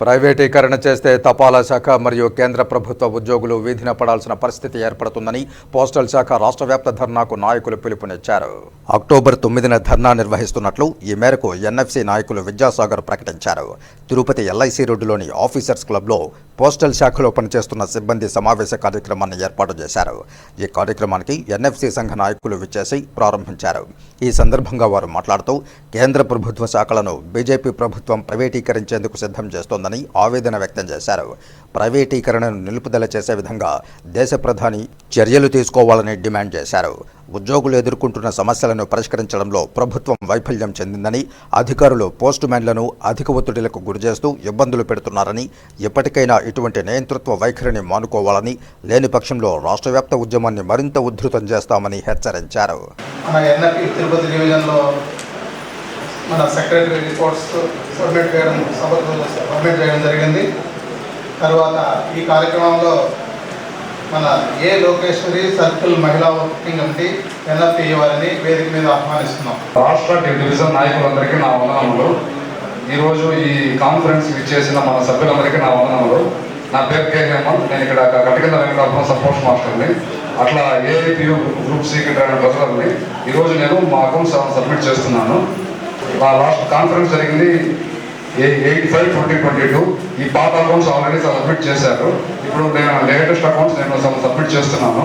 ప్రైవేటీకరణ చేస్తే తపాలా శాఖ మరియు కేంద్ర ప్రభుత్వ ఉద్యోగులు వీధిన పడాల్సిన పరిస్థితి ఏర్పడుతుందని పోస్టల్ శాఖ రాష్ట్ర వ్యాప్త ధర్నాకు నాయకులు పిలుపునిచ్చారు. అక్టోబర్ తొమ్మిదిన ధర్నా నిర్వహిస్తున్నట్లు ఈ మేరకు ఎన్ఎఫ్సి నాయకులు విద్యాసాగర్ ప్రకటించారు. తిరుపతి ఎల్ఐసి రోడ్డులోని ఆఫీసర్స్ క్లబ్లో పోస్టల్ శాఖలో పనిచేస్తున్న సిబ్బంది సమావేశ కార్యక్రమాన్ని ఏర్పాటు చేశారు. ఈ కార్యక్రమానికి ఎన్ఎఫ్సి సంఘ నాయకులు విచ్చేసి ప్రారంభించారు. ఈ సందర్భంగా వారు మాట్లాడుతూ కేంద్ర ప్రభుత్వ శాఖలను బీజేపీ ప్రభుత్వం ప్రైవేటీకరించేందుకు సిద్ధం చేస్తోందని ఆవేదన వ్యక్తం చేశారు. ప్రైవేటీకరణను నిలుపుదల చేసే విధంగా దేశ ప్రధాని చర్యలు తీసుకోవాలని డిమాండ్ చేశారు. ఉద్యోగులు ఎదుర్కొంటున్న సమస్యలను పరిష్కరించడంలో ప్రభుత్వం వైఫల్యం చెందిందని అధికారులు పోస్టు మ్యాన్లను అధిక ఒత్తిడిలకు గురిచేస్తూ ఇబ్బందులు పెడుతున్నారని ఇప్పటికైనా ఇటువంటి నియంతృత్వ వైఖరిని మానుకోవాలని లేని పక్షంలో రాష్ట్ర వ్యాప్త ఉద్యమాన్ని మరింత ఉధృతం చేస్తామని హెచ్చరించారు. మన తిరుపతి డివిజన్లో మన సెక్రటరీ రిపోర్ట్స్ సబ్మిట్ చేయడం సభకు సబ్మిట్ చేయడం జరిగింది. తర్వాత ఈ కార్యక్రమంలో మన ఏ లోకేశ్వరి సర్కిల్ మహిళా వర్కింగ్ కమిటీ ఎన్ఎఫ్ఈ వారిని వేదిక మీద ఆహ్వానిస్తున్నాం. రాష్ట్ర డివిజన్ నాయకులందరికీ నా వందనములు. ఈరోజు ఈ కాన్ఫరెన్స్ ఇచ్చేసిన మన సభ్యులందరికీ నా వందనములు. నా పేరు కే. హేమంత్. నేను ఇక్కడ కటికల వెంకటాపురం సపోర్ట్ మాస్టర్ని. అట్లా ఏఐపియు గ్రూప్ సీక్రెటరీ అనే ప్రజలని ఈరోజు నేను మా అకౌంట్ సబ్మిట్ చేస్తున్నాను. మా లాస్ట్ కాన్ఫరెన్స్ జరిగింది eight five twenty twenty two ఈ పాత అకౌంట్స్ ఆల్రెడీ సబ్మిట్ చేశారు. ఇప్పుడు నేను లేటెస్ట్ అకౌంట్స్ నేను సబ్మిట్ చేస్తున్నాను.